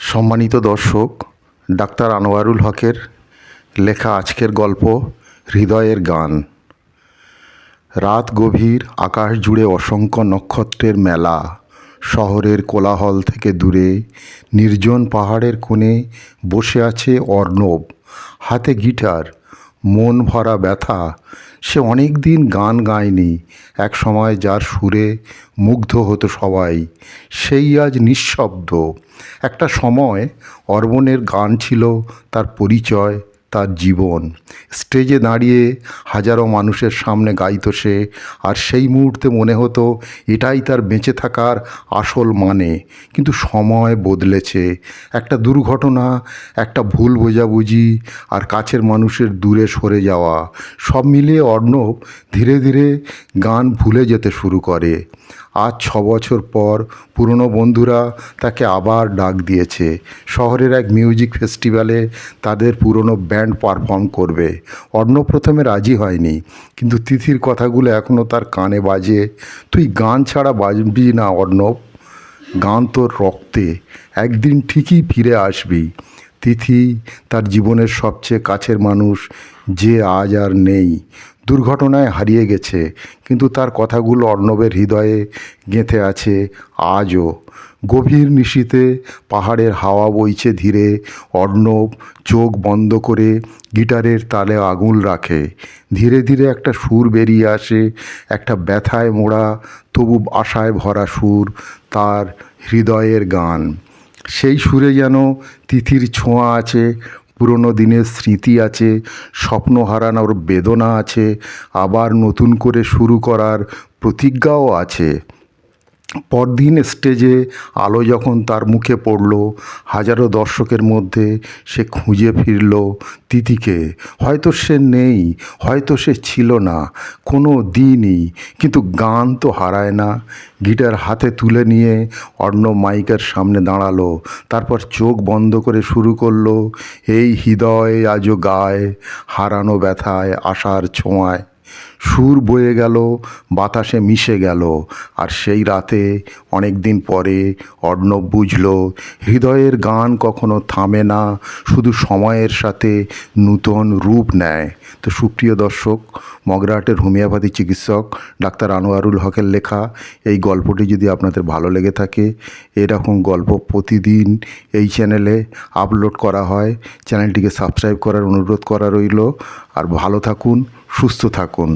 সম্মানিত দর্শক, ডাক্তার আনোয়ারুল হকের লেখা আজকের গল্প, হৃদয়ের গান। রাত গভীর, আকাশ জুড়ে অসংখ্য নক্ষত্রের মেলা। শহরের কোলাহল থেকে দূরে, নির্জন পাহাড়ের কোণে বসে আছে অর্ণব। হাতে গিটার, মন ভরা ব্যথা সে অনেক দিন গান গায়নি। এক সময় যার সুরে মুগ্ধ হতো সবাই, সেই আজ নিঃশব্দ। একটা সময় অর্বণের গান ছিল তার পরিচয়। তার জীবন। স্টেজে দাঁড়িয়ে হাজারো মানুষের সামনে গাইত সে। আর সেই মুহূর্তে মনে হতো, এটাই তার বেঁচে থাকার আসল মানে। কিন্তু সময় বদলেছে। একটা দুর্ঘটনা, একটা ভুল বোঝাবুঝি, আর কাছের মানুষের দূরে সরে যাওয়া। সব মিলিয়ে অর্ণব ধীরে ধীরে গান ভুলে যেতে শুরু করে। আজ ছ বছর পর পুরনো বন্ধুরা তাকে আবার ডাক দিয়েছে। শহরের এক মিউজিক ফেস্টিভ্যালে তাদের পুরনো ব্যান্ড পারফর্ম করবে। অর্ণব প্রথমে রাজি হয়নি, কিন্তু তিথির কথাগুলো এখনও তার কানে বাজে। তুই গান ছাড়া বাজবি না অর্ণব, গান তোর রক্তে, একদিন ঠিকই ফিরে আসবি। তিথি তার জীবনের সবচেয়ে কাছের মানুষ যে আজ আর নেই। দুর্ঘটনায় হারিয়ে গেছে, কিন্তু তার কথাগুলো অর্ণবের হৃদয়ে গেঁথে আছে আজও। গভীর নিশীতে পাহাড়ের হাওয়া বইছে ধীরে, অর্ণব চোখ বন্ধ করে গিটারের তালে আগুন রাখে। ধীরে ধীরে একটা সুর বেরিয়ে আসে, একটা ব্যথায় মোড়া, তবু আশায় ভরা সুর তার হৃদয়ের গান। সেই সুরে যেন তিথির ছোঁয়া আছে, পুরনো দিনের স্মৃতি আছে, স্বপ্ন হারানোর বেদনা আছে, আবার নতুন করে শুরু করার প্রতিজ্ঞাও আছে। পরদিন স্টেজে আলো যখন তার মুখে পড়ল, হাজারো দর্শকের মধ্যে সে খুঁজে ফিরল তিথিকে হয়তো সে নেই, হয়তো সে ছিল না, কোনো দিনই, কিন্তু গান তো হারায় না। গিটার হাতে তুলে নিয়ে অন্য মাইকের সামনে দাঁড়াল, তারপর চোখ বন্ধ করে শুরু করল, এই হৃদয় আজও গায়, হারানো ব্যথায়, আশার ছোঁয়ায়। সুর বয়ে গেল, বাতাসে মিশে গেল। আর সেই রাতে অনেক দিন পরে অর্ণব বুঝল, হৃদয়ের গান কখনো থামে না, শুধু সময়ের সাথে নূতন রূপ নেয়। তো সুপ্রিয় দর্শক, মগরাহাটের হোমিওপ্যাথি চিকিৎসক ডাক্তার আনোয়ারুল হকের লেখা এই গল্পটি যদি আপনাদের ভালো লেগে থাকে, এরকম গল্প প্রতিদিন এই চ্যানেলে আপলোড করা হয়। চ্যানেলটিকে সাবস্ক্রাইব করার অনুরোধ করা রইল। আর ভালো থাকুন, সুস্থ থাকুন।